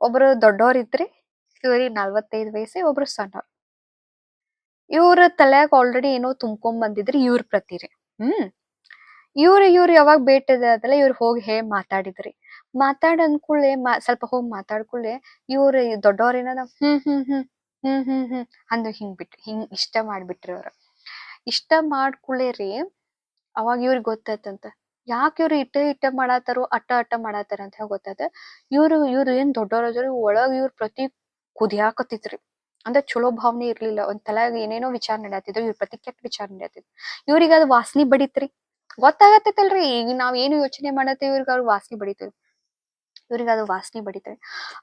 ಒಬ್ರು ದೊಡ್ಡೋರ್ ಇದ್ರಿ ಇವ್ರಿ ನಲ್ವತ್ತೈದು ವಯಸ್ಸೆ ಒಬ್ರು ಸಣ್ಣವ್ರು ಇವ್ರ ತಲೆಯಾಗ ಆಲ್ರೆಡಿ ಏನೋ ತುಂಬ್ಕೊಂಡ್ ಬಂದಿದ್ರಿ ಇವ್ರ ಪ್ರತಿರಿ. ಹ್ಮ್. ಇವ್ರ, ಇವ್ರು ಯಾವಾಗ ಭೇಟಿದಾದಲ್ಲ ಇವ್ರ ಹೋಗಿ ಹೇ ಮಾತಾಡಿದ್ರಿ. ಮಾತಾಡ ಅಂದ್ಕೂಡ್ಲೆ ಮಾ, ಸ್ವಲ್ಪ ಹೋಗಿ ಮಾತಾಡ್ಕೊಳ್ಳೆ ಇವ್ರ ದೊಡ್ಡವ್ರ ಏನದ ಹ್ಮ್ ಹ್ಮ್ ಹ್ಮ್ ಹ್ಮ್ ಹ್ಮ್ ಹ್ಮ್ ಅಂದ್ ಹಿಂಗ್ ಬಿಟ್ರಿ ಹಿಂಗ್ ಇಷ್ಟ ಮಾಡ್ಬಿಟ್ರಿ ಅವ್ರ. ಇಷ್ಟ ಮಾಡ್ಕೊಳ್ಳೇರಿ ರೀ ಅವಾಗ ಇವ್ರಿಗೆ ಗೊತ್ತಾಯ್ತಂತ. ಯಾಕೆ ಇವ್ರು ಇಟ್ಟ ಇಟ್ಟ ಮಾಡಾತಾರೋ, ಅಟ್ಟ ಅಟ್ಟ ಮಾಡಾತಾರ ಅಂತ ಹೇಳಿ ಗೊತ್ತಾಯ್ತ. ಇವ್ರು ಇವ್ರು ಏನ್ ದೊಡ್ಡವ್ರ ಒಳಗ್ ಇವ್ರ ಪ್ರತಿ ಕುದಿಯಾಕತ್ತಿತ್ರಿ ಅಂದ್ರೆ ಚಲೋ ಭಾವನೆ ಇರ್ಲಿಲ್ಲ. ಒಂದ್ ತಲಾಗ ಏನೇನೋ ವಿಚಾರ ನಡೆಯತ್ತಿದ್ರು ಇವ್ರ ಪ್ರತಿ ಕೆಟ್ಟ ವಿಚಾರ ನಡ್ಯಾತಿದ್ರು ಇವ್ರಿಗೆ ಅದು ವಾಸನಿ ಬಡಿತ್ರಿ. ಗೊತ್ತಾಗತ್ತೈತಲ್ರಿ, ಈಗ ನಾವ್ ಏನು ಯೋಚನೆ ಮಾಡತ್ತೀವಿ, ಇವ್ರಿಗೆ ಅವ್ರ ವಾಸನಿ ಬಡಿತೀವಿ ಇವ್ರಿಗೆ ಅದು ವಾಸನೆ ಬಡಿತ್ರಿ.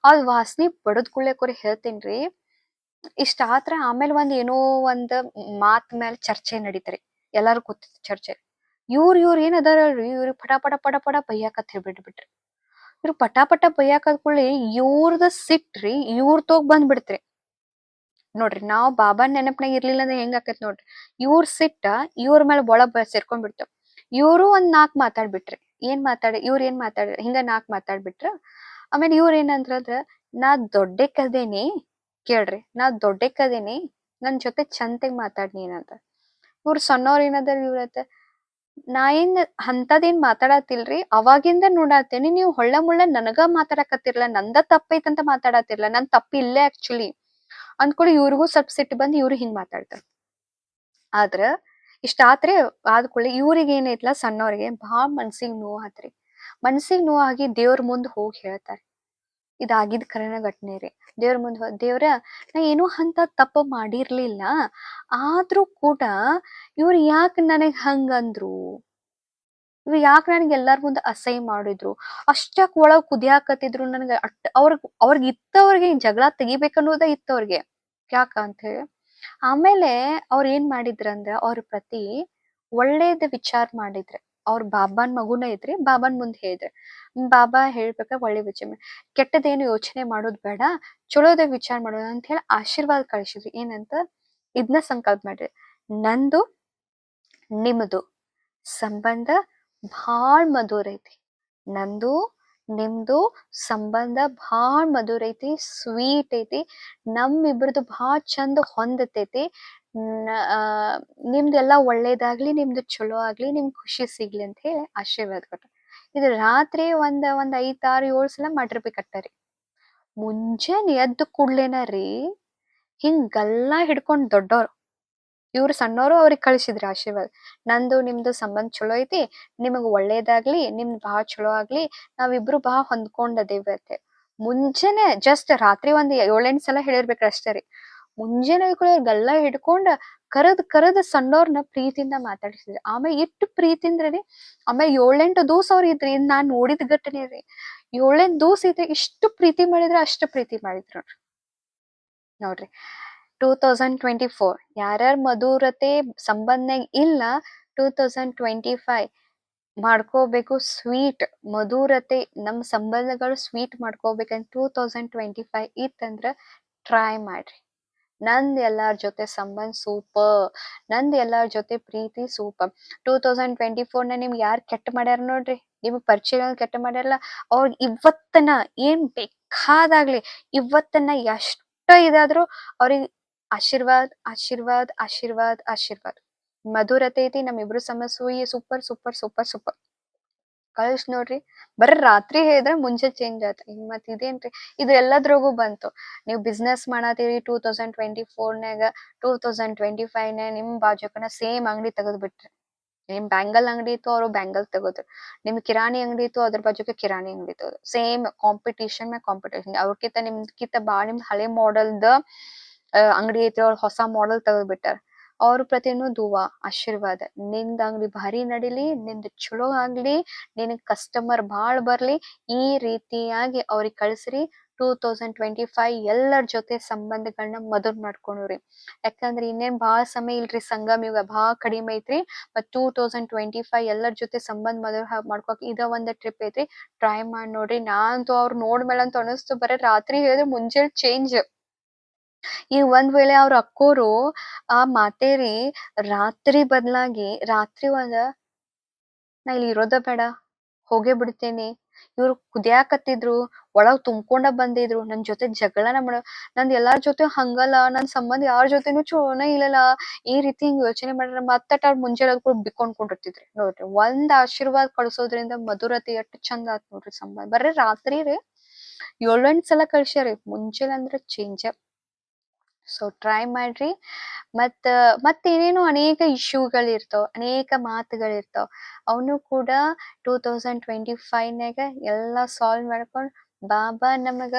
ಅದ್ ವಾಸನೆ ಬಡದ್ ಕೂಡ್ಲೆ ಹೇಳ್ತೇನ್ರಿ, ಇಷ್ಟ ಆತ್ರ ಆಮೇಲೆ ಒಂದ್ ಏನೋ ಒಂದ್ ಮಾತ್ ಮೇಲೆ ಚರ್ಚೆ ನಡೀತಾರೆ. ಎಲ್ಲಾರು ಕೂತಿದ್ ಚರ್ಚೆ. ಇವ್ರ ಇವ್ರ ಏನ್ ಅದಾರಲ್ರಿ, ಇವ್ರಿಗೆ ಪಟ ಪಟ ಪಟ ಪಟ ಬೈಯಾಕತ್ ಹೇಳ್ಬಿಟ್ಬಿಟ್ರಿ. ಇವ್ರು ಪಟ ಪಟ ಬೈಯಾಕದ್ ಕೂಡಲೇ ಇವ್ರದ ಸಿಟ್ರಿ, ಇವ್ರ ತೋಗ್ ಬಂದ್ಬಿಡ್ತ್ರಿ. ನೋಡ್ರಿ, ನಾವ್ ಬಾಬಾ ನೆನಪನಾಗ ಇರ್ಲಿಲ್ಲ ಅಂದ್ರೆ ಹೆಂಗ್ ಆಕೈತ್ ನೋಡ್ರಿ. ಇವ್ರ ಸಿಟ್ಟ ಇವ್ರ ಮೇಲೆ ಒಳಗ್ ಸೇರ್ಕೊಂಡ್ ಬಿಡ್ತಾವ್ ಇವ್ರು ಒಂದ್ ನಾಕ್ ಮಾತಾಡ್ಬಿಟ್ರಿ. ಏನ್ ಮಾತಾಡ, ಇವ್ರ ಏನ್ ಮಾತಾಡ, ಹಿಂಗ ನಾಕ್ ಮಾತಾಡ್ಬಿಟ್ರ. ಆಮೇಲೆ ಇವ್ರ ಏನಂದ್ರ ನಾ ದೊಡ್ಡಕ್ಕದೇನಿ ಕೇಳ್ರಿ, ನಾ ದೊಡ್ಡಕ್ಕದೇನಿ ನನ್ ಜೊತೆ ಚಂತೆಗ್ ಮಾತಾಡ್ ನೀನಂತ ಇವ್ರ ಸಣ್ಣವ್ರ ಏನದಾರ ಇವ್ರತ್ತ ನಾ ಏನ್ ಅಂತದೇನ್ ಮಾತಾಡತಿಲ್ರಿ, ಅವಾಗಿಂದ ನೋಡಾತೇನಿ, ನೀವು ಹೊಳ್ಳ ಮುಳ್ಳ ನನಗ ಮಾತಾಡಕತ್ತಿರ್ಲ, ನಂದ ತಪ್ಪೈತಂತ ಮಾತಾಡತಿರ್ಲ, ನನ್ ತಪ್ಪಿಲ್ಲೇ ಆಕ್ಚುಲಿ. ಅಂದ್ಕೊಡಿ ಇವ್ರಿಗೂ ಸ್ವಲ್ಪ ಸಿಟ್ಟು ಬಂದು ಇವ್ರು ಹಿಂಗ್ ಮಾತಾಡ್ತಾರ. ಆದ್ರ ಇಷ್ಟ ಆತ್ರಿ ಆದ್ಕೊಳ್ಳಿ ಇವ್ರಿಗೆ ಏನೈತ್ಲ ಸಣ್ಣವ್ರಿಗೆ ಭಾಳ ಮನ್ಸಿಗೆ ನೋವು ಆತ್ರಿ. ಮನ್ಸಿಗ್ ನೋವಾಗಿ ದೇವ್ರ ಮುಂದೆ ಹೋಗಿ ಹೇಳ್ತಾರೆ. ಇದಾಗಿದ್ ಕರೆನ ಘಟನೆ ರೀ. ದೇವ್ರ ಮುಂದೆ ದೇವ್ರ ನಾ ಏನೋ ಅಂತ ತಪ್ಪು ಮಾಡಿರ್ಲಿಲ್ಲ. ಆದ್ರೂ ಕೂಡ ಇವ್ರು ಯಾಕೆ ನನಗ್ ಹಂಗಂದ್ರು ಇವ್ರು ಯಾಕೆ ನನಗೆ ಎಲ್ಲಾರ ಮುಂದೆ ಅಸಹ್ಯ ಮಾಡಿದ್ರು? ಅಷ್ಟಕ್ ಒಳಗ್ ಕುದಿಯಾಕತ್ತಿದ್ರು ನನಗೆ ಅಟ್ ಅವ್ರಿಗೆ ಅವ್ರಿಗೆ ಇತ್ತವ್ರಿಗೆ ಜಗಳ ತೆಗಿಬೇಕನ್ನೋದ ಇತ್ತವ್ರಿಗೆ. ಯಾಕ ಅಂತ ಹೇಳಿ. ಆಮೇಲೆ ಅವ್ರ ಏನ್ ಮಾಡಿದ್ರಂದ್ರ ಅವ್ರ ಪ್ರತಿ ಒಳ್ಳೇದ ವಿಚಾರ ಮಾಡಿದ್ರೆ. ಅವ್ರ ಬಾಬಾನ್ ಮಗುನ ಇದ್ರಿ, ಬಾಬಾನ್ ಮುಂದ್ ಹೇಳಿದ್ರೆ. ಬಾಬಾ ಹೇಳ್ಬೇಕ ಒಳ್ಳೆ ವಿಚಾರ ಕೆಟ್ಟದೇನು ಯೋಚನೆ ಮಾಡೋದ್ ಬೇಡ, ಚಲೋದ ವಿಚಾರ ಮಾಡೋದು ಅಂತ ಹೇಳಿ ಆಶೀರ್ವಾದ ಕಳಿಸಿದ್ರಿ. ಏನಂತ? ಇದನ್ನ ಸಂಕಲ್ಪ ಮಾಡ್ರಿ ನಂದು, ನಿಮ್ದು ಸಂಬಂಧ ಭಾಳ್ ಮಧುರ ಐತಿ. ನಂದು, ನಿಮ್ದು ಸಂಬಂಧ ಭಾಳ ಮಧುರ ಐತಿ ಸ್ವೀಟ್ ಐತಿ. ನಮ್ಮಿಬ್ರದ್ದು ಭಾಳ ಚಂದ ಹೊಂದತೈತಿ. ನಿಮ್ದೆಲ್ಲ ಒಳ್ಳೇದಾಗ್ಲಿ, ನಿಮ್ದು ಚಲೋ ಆಗ್ಲಿ ನಿಮ್ ಖುಷಿ ಸಿಗ್ಲಿ ಅಂತ ಹೇಳಿ ಆಶೀರ್ವಾದ ಕೊಟ್ಟ ಇದು ರಾತ್ರಿ ಒಂದ್ ಒಂದ್ ಐದ್ ಏಳು ಸಲ ಕಟ್ಟರಿ. ಮುಂಜಾನೆ ಎದ್ದ ಕೂಡ್ಲೇನ ರೀ, ಹಿಂಗ್ ಗಲ್ಲಾ ಹಿಡ್ಕೊಂಡ್ ದೊಡ್ಡೋರು. ಇವ್ರು ಸಣ್ಣವರು ಅವ್ರಿಗೆ ಕಳಿಸಿದ್ರಿ ಆಶೀರ್ವಾದ. ನಂದು, ನಿಮ್ದು ಸಂಬಂಧ ಚಲೋ ಐತಿ, ನಿಮಗ್ ಒಳ್ಳೇದಾಗ್ಲಿ, ನಿಮ್ದು ಬಹಳ ಚಲೋ ಆಗ್ಲಿ, ನಾವಿಬ್ರು ಬಾ ಹೊಂದ್ಕೊಂಡದೇವಿ ಅಂತ ಹೇಳಿ. ಮುಂಜಾನೆ ಜಸ್ಟ್ ರಾತ್ರಿ ಒಂದ್ ಏಳೆಂಟ್ ಸಲ ಹೇಳಿರ್ಬೇಕ್ರಿ ಅಷ್ಟೇ ರೀ. ಮುಂಜಾನೆ ಗಲ್ಲ ಹಿಡ್ಕೊಂಡ ಕರದ್ ಕರದ್ ಸಣ್ಣವ್ರನ್ನ ಪ್ರೀತಿಯಿಂದ ಮಾತಾಡಿಸಿದ್ರಿ. ಆಮೇಲೆ ಎಷ್ಟು ಪ್ರೀತಿಯಿಂದ ರೀ, ಆಮೇಲೆ ಏಳೆಂಟು ದಿವಸ ಅವ್ರ ಇದ್ರಿ ಇದ್ ನಾನ್ ನೋಡಿದ ಘಟನೆ ರೀ. ಏಳೆಂಟು ದೂಸ ಇದ್ರೆ ಇಷ್ಟು ಪ್ರೀತಿ ಮಾಡಿದ್ರ ಅಷ್ಟು ಪ್ರೀತಿ ಮಾಡಿದ್ರು ನೋಡ್ರಿ. ಟೂ ತೌಸಂಡ್ ಟ್ವೆಂಟಿ ಫೋರ್ ಯಾರ್ಯಾರ ಮಧುರತೆ ಸಂಬಂಧನಾಗ ಇಲ್ಲ ಟೂ ತೌಸಂಡ್ ಟ್ವೆಂಟಿ ಫೈವ್ ಮಾಡ್ಕೋಬೇಕು ಸ್ವೀಟ್ ಮಧುರತೆ ನಮ್ಮ ಸಂಬಂಧಗಳು ಸ್ವೀಟ್ ಮಾಡ್ಕೋಬೇಕಂತ ಟೂ ತೌಸಂಡ್ ಟ್ವೆಂಟಿ ಫೈವ್ ಇತ್ತಂದ್ರೆ ಟ್ರೈ ಮಾಡ್ರಿ. ನಂದ್ ಎಲ್ಲಾರ್ ಜೊತೆ ಸಂಬಂಧ ಸೂಪರ್ ನಂದ್ ಎಲ್ಲಾರ್ ಜೊತೆ ಪ್ರೀತಿ ಸೂಪರ್ ಟೂ ತೌಸಂಡ್ ಟ್ವೆಂಟಿ ಫೋರ್ನ ನಿಮ್ಗೆ ಯಾರ್ ಕೆಟ್ಟ ಮಾಡ್ಯಾರ ನೋಡ್ರಿ? ನಿಮ್ಗೆ ಪರಿಚಯ ಕೆಟ್ಟ ಮಾಡ್ಯಾರಲ್ಲ, ಅವ್ರಿಗೆ ಇವತ್ತನ ಏನ್ ಬೇಕಾದಾಗ್ಲಿ, ಇವತ್ತನ ಎಷ್ಟ ಇದಾದ್ರು ಅವ್ರಿಗೆ ಆಶೀರ್ವಾದ್ ಆಶೀರ್ವಾದ್ ಆಶೀರ್ವಾದ್ ಆಶೀರ್ವಾದ್. ಮಧುರತೆ ಐತಿ ನಮ್ಮಿಬ್ರು ಸಮಸೂಯಿ ಸೂಪರ್ ಸೂಪರ್ ಸೂಪರ್ ಸೂಪರ್. ಕಳ್ಸ್ ನೋಡ್ರಿ. ಬರೀ ರಾತ್ರಿ ಹೇಳಿದ್ರೆ ಮುಂಚೆ ಚೇಂಜ್ ಆಯ್ತು. ಮತ್ ಇದೇನ್ರಿ? ಇದು ಎಲ್ಲದ್ರಾಗೂ ಬಂತು. ನೀವು ಬಿಸ್ನೆಸ್ ಮಾಡತ್ತೀರಿ ಟೂ ತೌಸಂಡ್ ಟ್ವೆಂಟಿ ಫೋರ್ನಾಗ ಟೂ ತೌಸಂಡ್ ಟ್ವೆಂಟಿ ಫೈವ್ ನಾಗ ನಿಮ್ ಬಾಜುಕನ ಸೇಮ್ ಅಂಗಡಿ ತೆಗೆದ್ ಬಿಟ್ರಿ. ನಿಮ್ ಬ್ಯಾಂಗಲ್ ಅಂಗಡಿ ಇತ್ತು, ಅವ್ರು ಬ್ಯಾಂಗಲ್ ತೆಗೋದ್ರು. ನಿಮ್ ಕಿರಾಣಿ ಅಂಗಡಿ ಇತ್ತು, ಅದ್ರ ಬಾಜುಕ ಕಿರಾಣಿ ಅಂಗಡಿ ಇತ್ತು ಸೇಮ್ ಕಾಂಪಿಟೇಷನ್ ಮೇ ಕಾಂಪಿಟೇಷನ್ ಅವ್ರಕಿಂತ ನಿಮ್ಕಿಂತ ಬಾ ನಿಮ್ ಹಳೆ ಮಾಡೆಲ್ದ ಅಂಗಡಿ ಐತಿ ಅವ್ರ ಹೊಸ ಮಾಡೆಲ್ ತೆಗೆದ್ ಬಿಟ್ಟಾರ ಅವ್ರ ಪ್ರತಿನೂ ದುವಾ, ಆಶೀರ್ವಾದ, ನಿಂದ ಅಂಗಡಿ ಭಾರಿ ನಡಿಲಿ, ನಿಂದ ಚಲೋ ಆಗ್ಲಿ, ನಿನ್ ಕಸ್ಟಮರ್ ಬಾಳ್ ಬರ್ಲಿ, ಈ ರೀತಿಯಾಗಿ ಅವ್ರಿಗೆ ಕಳ್ಸ್ರಿ ಟೂ ತೌಸಂಡ್ ಟ್ವೆಂಟಿ ಫೈವ್ ಎಲ್ಲರ ಜೊತೆ ಸಂಬಂಧಗಳನ್ನ ಮಧುರ್ ಮಾಡ್ಕೊಂಡ್ರಿ ಯಾಕಂದ್ರೆ ಇನ್ನೇನ್ ಬಹಳ ಸಮಯ ಇಲ್ರಿ, ಸಂಗಮ್ ಯುಗ ಬಹಳ ಕಡಿಮೆ ಐತ್ರಿ ಮತ್ ಟೂ ತೌಸಂಡ್ ಟ್ವೆಂಟಿ ಫೈವ್ ಎಲ್ಲರ ಜೊತೆ ಸಂಬಂಧ ಮಧುರ್ ಮಾಡ್ಕೋಕ್ ಇದ ಒಂದ್ ಟ್ರಿಪ್ ಐತ್ರಿ. ಟ್ರೈ ಮಾಡಿ ನೋಡ್ರಿ, ನಾನಂತೂ ಅವ್ರ ನೋಡ್ಮೇಲಂತೂ ಅನಿಸ್ತು, ಬರೀ ರಾತ್ರಿ ಹೇಳಿದ್ರೆ ಮುಂಜಾನೆ ಚೇಂಜ್ ಈ ಒಂದ್ ವೇಳೆ ಅವ್ರ ಅಕ್ಕೋರು, ಆ ಮಾತೇರಿ ರಾತ್ರಿ ಬದಲಾಗಿ, ರಾತ್ರಿ ಒಂದ, ನಾ ಇಲ್ಲಿ ಇರೋದ ಬೇಡ, ಹೋಗೇ ಬಿಡ್ತೇನಿ. ಇವ್ರು ಕುದಿಯಾಕತ್ತಿದ್ರು, ಒಳಗ್ ತುಂಬ್ಕೊಂಡ ಬಂದಿದ್ರು, ನನ್ ಜೊತೆ ಜಗಳನ ಮಾಡ, ನಂದ್ ಎಲ್ಲಾರ್ ಜೊತೆ ಹಂಗಲ್ಲ, ನನ್ ಸಂಬಂಧ ಯಾರ ಜೊತೆನು ಚಲೋನ ಇಲ್ಲಲ್ಲ, ಈ ರೀತಿ ಹಿಂಗ್ ಯೋಚನೆ ಮಾಡ್ರ ಮತ್ತಟ ಅವ್ರ ಮುಂಜಾನೆ ಕೂಡ ಬಿಕ್ಕೊಂಡ್ಕೊಂಡಿರ್ತಿದ್ರಿ. ನೋಡ್ರಿ, ಒಂದ್ ಆಶೀರ್ವಾದ ಕಳ್ಸೋದ್ರಿಂದ ಮಧುರತೆ ಎಷ್ಟ್ ಚಂದ ಆತ್ ನೋಡ್ರಿ ಸಂಬಂಧ. ಬರ್ರಿ, ರಾತ್ರಿ ರೀ ಏಳೆಂಟ್ ಸಲ ಕಳ್ಸ್ಯಾರಿ, ಮುಂಜಾನೆ ಅಂದ್ರ ಚೇಂಜ್ ಸೊ ಟ್ರೈ ಮಾಡ್ರಿ ಮತ್ತ ಮತ್ತೇನೇನು ಅನೇಕ ಇಶ್ಯೂಗಳಿರ್ತಾವ ಅನೇಕ ಮಾತುಗಳಿರ್ತಾವ. ಅವನು ಕೂಡ ಟೂ ತೌಸಂಡ್ ಟ್ವೆಂಟಿ ಫೈವ್ನಾಗ ಎಲ್ಲ ಸಾಲ್ವ್ ಮಾಡ್ಕೊಂಡ್, ಬಾಬಾ, ನಮಗ,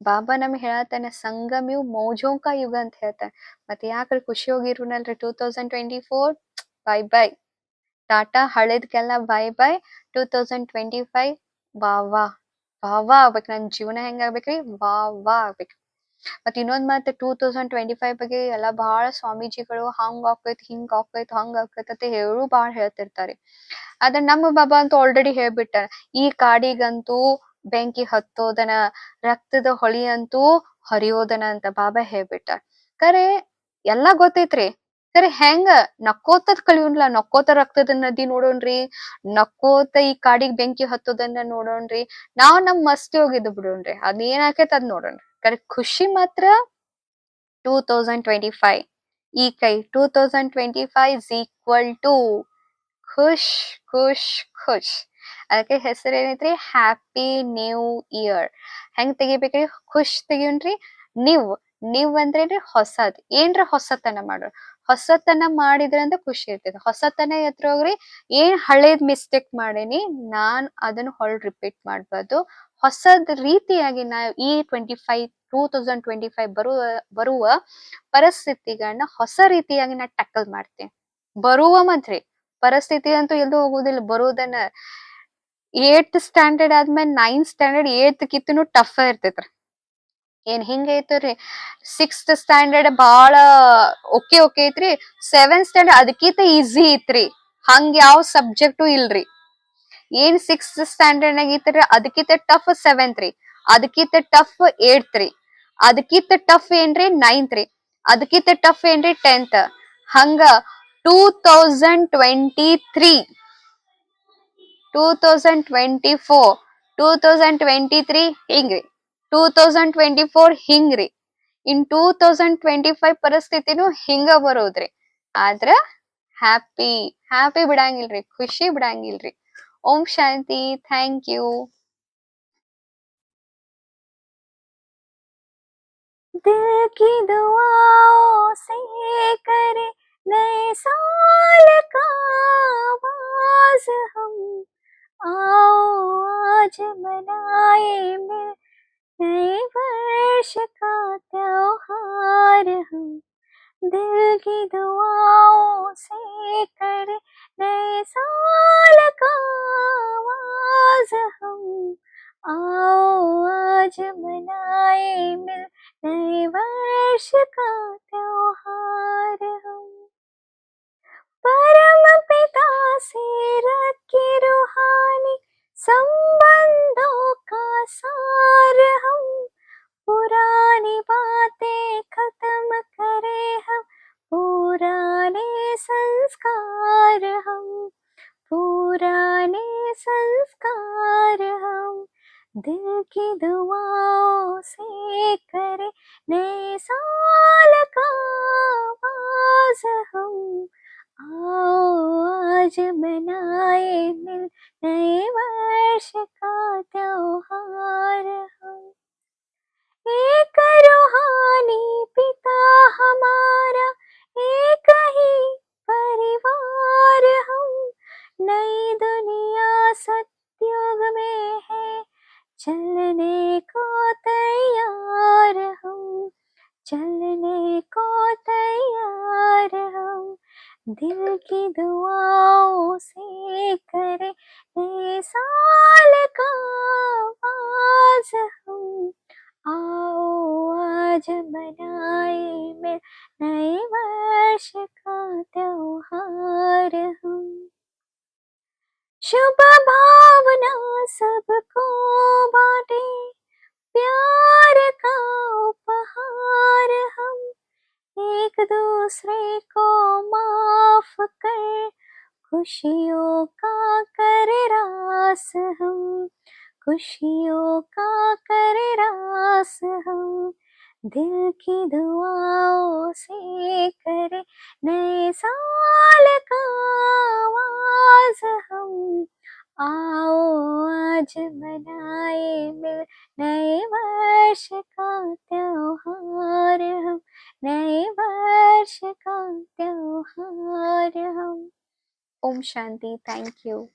ಬಾಬಾ ನಮ್ಗೆ ಹೇಳತ್ತಾನೆ ಸಂಗಮಿವ್ ಮೌಜೋಂಕ ಯುಗ ಅಂತ ಹೇಳ್ತಾನೆ. ಮತ್ತೆ ಯಾಕ್ರಿ ಖುಷಿ ಹೋಗಿರುನಲ್ರಿ two thousand twenty four bye bye tata ಹಳೇದ್ಕೆಲ್ಲ bye bye two thousand twenty five ವಾ ವಾ ವಾ ವಾ ಆಗ್ಬೇಕು. ನನ್ ಜೀವನ ಹೆಂಗ್ ಆಗ್ಬೇಕ್ರಿ? ವಾ ವಾ ಆಗ್ಬೇಕು. ಮತ್ ಇನ್ನೊಂದ್ ಮತ್ತೆ ಟೂ ತೌಸಂಡ್ ಟ್ವೆಂಟಿ ಫೈವ್ ಬಗ್ಗೆ ಎಲ್ಲಾ ಬಹಳ ಸ್ವಾಮೀಜಿಗಳು ಹಂಗ್ ಆಕೈತ್ ಹಿಂಗ್ ಆಕೈತ್ ಹಂಗ್ ಆಕೈತ್ ಅಂತ ಹೇಳು ಬಹಳ ಹೇಳ್ತಿರ್ತಾರೆ. ಆದ್ರೆ ನಮ್ಮ ಬಾಬಾ ಅಂತೂ ಆಲ್ರೆಡಿ ಹೇಳ್ಬಿಟ್ಟಾರ. ಈ ಕಾಡಿಗಂತೂ ಬೆಂಕಿ ಹತ್ತೋದನ, ರಕ್ತದ ಹೊಳಿ ಅಂತೂ ಹರಿಯೋದನ ಅಂತ ಬಾಬಾ ಹೇಳ್ಬಿಟ್ಟಾರ. ಕರೆ ಎಲ್ಲಾ ಗೊತ್ತೈತ್ರಿ ಕರೆ ಹೆಂಗ? ನಕ್ಕೋತದ್ ಕಳಿಯೋನ್ಲ ನಕ್ಕೋತ ರಕ್ತದ ನದಿ ನೋಡೋಣ್ರಿ, ನಕ್ಕೋತ ಈ ಕಾಡಿಗೆ ಬೆಂಕಿ ಹತ್ತೋದನ್ನ ನೋಡೋಣ್ರಿ. ನಾವ್ ನಮ್ ಮಸ್ತಿ ಹೋಗಿದ್ದು ಬಿಡೋಣ್ರಿ. ಅದೇನಾಕೇತ್ ಅದ್ ನೋಡೋಣ್ರಿ. ಕರೆ, ಖುಷಿ ಮಾತ್ರ ಟೂ ತೌಸಂಡ್ ಟ್ವೆಂಟಿ ಫೈವ್ ಈ ಕೈ two thousand twenty five is equal to ಖುಷ್ ಖುಷ್ ಖುಷ್. ಅದಕ್ಕೆ ಹೆಸರು ಏನೈತ್ರಿ? ಹ್ಯಾಪಿ ನ್ಯೂ ಇಯರ್ ಹೆಂಗ್ ತೆಗಿಬೇಕ್ರಿ? ಖುಷ್ ತೆಗಿಯೋಣ್ರಿ? ನೀವ್. ನೀವ್ ಅಂದ್ರೇನ್ರಿ ಹೊಸದ್. ಏನ್ರ ಹೊಸತನ ಮಾಡೋರ್. ಹೊಸತನ ಮಾಡಿದ್ರೆ ಅಂತ ಖುಷಿ ಇರ್ತೈತಿ. ಹೊಸತನ ಎತ್ರ ಹೋಗ್ರಿ, ಏನ್ ಹಳೇದ್ ಮಿಸ್ಟೇಕ್ ಮಾಡೇನಿ, ನಾನ್ ಅದನ್ನ ಹೊಳ್ ರಿಪೀಟ್ ಮಾಡ್ಬಾರ್ದು. ಹೊಸದ್ ರೀತಿಯಾಗಿ ನಾ ಈ twenty five two thousand twenty five ಬರುವ ಬರುವ ಪರಿಸ್ಥಿತಿಗಳನ್ನ ಹೊಸ ರೀತಿಯಾಗಿ ನಾ ಟ್ಯಾಕಲ್ ಮಾಡ್ತೀನಿ. ಬರುವ ಮಂತ್ರಿ, ಪರಿಸ್ಥಿತಿ ಅಂತೂ ಎಲ್ಲೂ ಹೋಗುದಿಲ್ಲ. ಬರುವುದನ್ನ ಏಟ್ ಸ್ಟ್ಯಾಂಡರ್ಡ್ ಆದ್ಮೇಲೆ ನೈನ್ ಸ್ಟ್ಯಾಂಡರ್ಡ್ ಏತ್ ಕಿತ್ತನು ಟಫ್ ಇರ್ತೈತ್ರಿ. ಏನ್ ಹಿಂಗ ಐತ್ರಿ? ಸಿಕ್ಸ್ತ್ ಸ್ಟ್ಯಾಂಡರ್ಡ್ ಬಹಳ ಓಕೆ ಓಕೆ ಐತ್ರಿ. ಸೆವೆಂತ್ ಸ್ಟ್ಯಾಂಡರ್ಡ್ ಅದಕ್ಕಿಂತ ಈಸಿ ಐತ್ರಿ. ಹಂಗ ಯಾವ ಸಬ್ಜೆಕ್ಟು ಇಲ್ರಿ. ಏನ್ ಸಿಕ್ಸ್ತ್ ಸ್ಟ್ಯಾಂಡರ್ಡ್ ನಾಗ ಐತ್ರಿ? ಅದಕ್ಕಿಂತ ಟಫ್ ಸೆವೆಂತ್ ರೀ. ಅದಕ್ಕಿಂತ ಟಫ್ ಏಟ್ ರೀ. ಅದಕ್ಕಿಂತ ಟಫ್ ಏನ್ರಿ? ನೈನ್ತ್ ರೀ. ಅದಕ್ಕಿಂತ ಟಫ್ ಏನ್ರಿ? ಟೆಂತ್ ಹಂಗ two thousand twenty three two thousand twenty four two thousand twenty three ಹಿಂಗ್ರಿ? Two thousand twenty four ಹಿಂಗ್ರಿ ಇನ್ ಟೂ ತೌಸಂಡ್ ಟ್ವೆಂಟಿ ಫೈವ್ ಪರಿಸ್ಥಿತಿನೂ ಹಿಂಗ ಬರೋದ್ರಿ ಆದ್ರ ಹ್ಯಾಪಿ ಹ್ಯಾಪಿ ಬಿಡಂಗಿಲ್ರಿ ಖುಷಿ ಬಿಡಂಗಿಲ್ರಿ ಓಂ ಶಾಂತಿ ಥ್ಯಾಂಕ್ ಯು दिल की दुआओं से करे नए साल का आगाज हम आओ आज मनाए मिल वर्ष का त्योहार हम दिल की दुआओं से करे मनाए मिल नए वर्ष का त्योहार। हम एक रूहानी पिता हमारा, एक ही परिवार हम। नई दुनिया सत्युग में है, चलने को तैयार हम। चलने को तैयार हम। दिल की दुआओं से करे साल का आगाज़ हम। आओ आज मनाए मिल नए वर्ष का त्योहार हम। शुभ भावना सबको बांटे। प्यार का उपहार हम एक दूसरे को माफ़ कर, खुशियों का कर रास हम, खुशियों का कर रास हम, दिल की दुआओं से करे नए साल का आगाज़ हम। आओ, आज मनाए मिल नए वर्ष का त्योहार हम। नए वर्ष का त्योहार हम। Om Shanti thank you